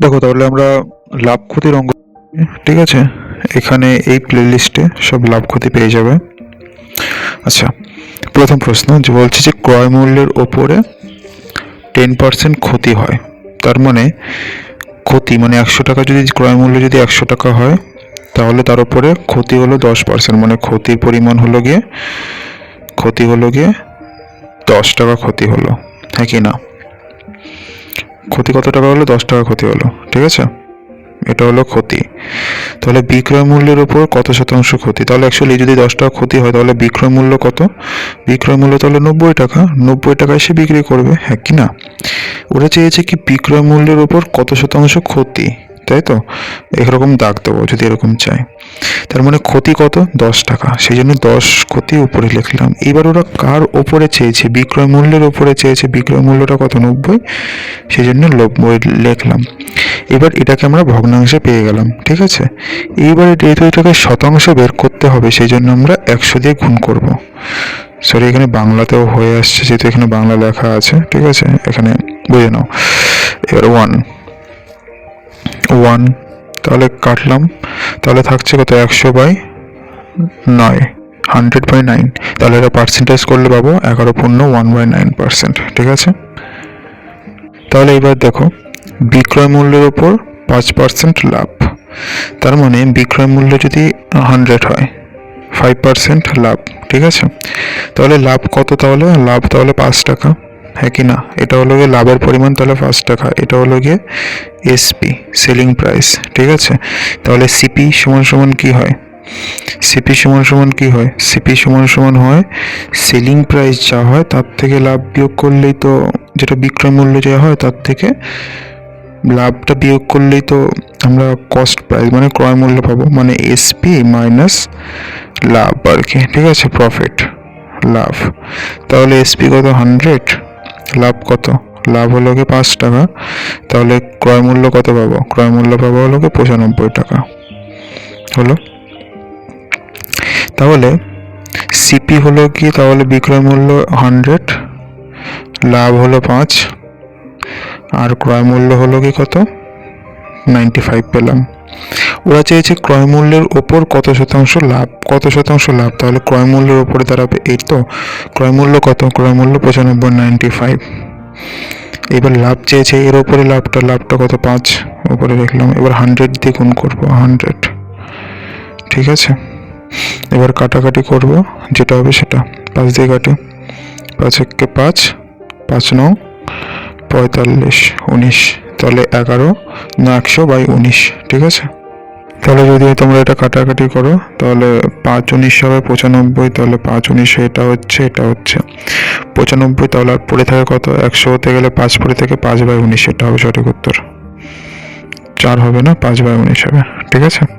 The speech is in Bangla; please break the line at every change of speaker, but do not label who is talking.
দেখো, তাহলে আমরা লাভ ক্ষতির অঙ্ক ঠিক আছে? এখানে এই প্লেলিস্টে সব লাভ ক্ষতি পেয়ে যাবে। আচ্ছা প্রথম প্রশ্ন যে বলছে যে ক্রয় মূল্যের ওপরে টেন পার্সেন্ট ক্ষতি হয়। তার মানে ক্ষতি মানে একশো টাকা যদি, ক্রয় মূল্য যদি একশো টাকা হয়, তাহলে তার উপরে ক্ষতি হলো দশ পার্সেন্ট মানে ক্ষতির পরিমাণ হলো গিয়ে, ক্ষতি হলো গিয়ে দশ টাকা ক্ষতি হলো। হ্যাঁ কি না? ক্ষতি কত টাকা হলো? দশ টাকা ক্ষতি হলো, ঠিক আছে? এটা হলো ক্ষতি। তাহলে বিক্রয় মূল্যের উপর কত শতাংশ ক্ষতি? তাহলে অ্যাকচুয়ালি যদি দশ টাকা ক্ষতি হয়, তাহলে বিক্রয় মূল্য কত? বিক্রয় মূল্য তাহলে নব্বই টাকা। নব্বই টাকায় সে বিক্রি করবে হ্যাঁ কি না? ওরা চেয়েছে কি বিক্রয় মূল্যের উপর কত শতাংশ ক্ষতি? তাই তো? এরকম দাগ দেবো যদি এরকম চাই। তার মানে ক্ষতি কত? দশ টাকা। সেই জন্য দশ ক্ষতি উপরে লিখলাম। এবার ওরা কার ওপরে চেয়েছে? বিক্রয় মূল্যের ওপরে চেয়েছে। বিক্রয় মূল্যটা কত? নব্বই। সেই জন্য নব্বই লিখলাম। এবার এটাকে আমরা ভগ্নাংশে পেয়ে গেলাম। ঠিক আছে? এইবারে যেহেতু এটাকে শতাংশ বের করতে হবে, সেই জন্য আমরা একশো দিয়ে গুণ করব। সরি এখানে বাংলাতেও হয়ে আসছে, যেহেতু এখানে বাংলা লেখা আছে। ঠিক আছে? এখানে বুঝে নাও। এবার ওয়ান ওয়ান। তাহলে কাটলাম। তাহলে থাকছে কত? একশো বাই নয়। Hundred by nine. তাহলে এটা পার্সেন্টেজ করলে পাবো এগারো পূর্ণ ওয়ান বাই নাইন পার্সেন্ট। ঠিক আছে? তাহলে এবার দেখো, বিক্রয় মূল্যের উপর পাঁচ পার্সেন্ট লাভ। তার মানে বিক্রয় মূল্য যদি হান্ড্রেড হয় ফাইভ পার্সেন্ট লাভ। ঠিক আছে? তাহলে লাভ কত তাহলে? লাভ তাহলে পাঁচ টাকা। হ্যাঁ কি না? এটা হলো গিয়ে লাভের পরিমাণ, তাহলে পাঁচ টাকা। এটা হলো গিয়ে এসপি সেলিং প্রাইস ঠিক আছে? তাহলে সিপি সমান সমান কি হয়? সিপি সমান সমান কি হয়? সিপি সমান সমান হয় সেলিং প্রাইস যা হয়, তার থেকে লাভ বিয়োগ করলেই তো যেটা বিক্রয় মূল্য যা হয়, তার থেকে লাভটা বিয়োগ করলেই তো আমরা কস্ট প্রাইস মানে ক্রয় মূল্য পাবো। মানে এসপি মাইনাস লাভ আর কি, ঠিক আছে? প্রফিট লাভ। তাহলে এসপি কত? হান্ড্রেড লাভ কত? লাভ হলো গিয়ে পাঁচ টাকা? তাহলে ক্রয় মূল্য কত পাবো? ক্রয় মূল্য পাবো হলো গিয়ে পঁচানব্বই টাকা। হলো? তাহলে সিপি হলো কি? তাহলে বিক্রয় মূল্য হান্ড্রেড লাভ হলো পাঁচ, আর ক্রয় মূল্য হলো কি কত? নাইনটি ফাইভ পেলাম। ওরা চেয়েছে ক্রয় মূল্যের ওপর কত শতাংশ লাভ, কত শতাংশ লাভ। তাহলে ক্রয় মূল্যের ওপরে দাঁড়াবে এই তো? ক্রয় মূল্য কত? ক্রয় মূল্য পঁচানব্বই নাইনটি ফাইভ এবার লাভ চেয়েছে, এর ওপরে লাভটা লাভটা কত? পাঁচ। উপরে দেখলাম, এবার হান্ড্রেড দিয়ে গুণ করব হান্ড্রেড ঠিক আছে? এবার কাটাকাটি করব, যেটা হবে সেটা। পাঁচ দিয়ে কাটি। পাঁচ একে পাঁচ পাঁচ নং, পঁয়তাল্লিশ, উনিশ। তাহলে এগারো, না একশো বাই উনিশ, ঠিক আছে? তাহলে যদি তোমরা এটা কাটাকাটি করো, তাহলে পাঁচ উনিশ হবে, পঁচানব্বই, তাহলে পাঁচ উনিশ, এটা হচ্ছে এটা হচ্ছে। পঁচানব্বই, তাহলে আর পড়ে থাকে কত? একশো হতে গেলে পাঁচ পড়ে থেকে পাঁচ বাই উনিশ, এটা হবে সঠিক উত্তর। চার হবে না, পাঁচ বাই উনিশ হবে, ঠিক আছে?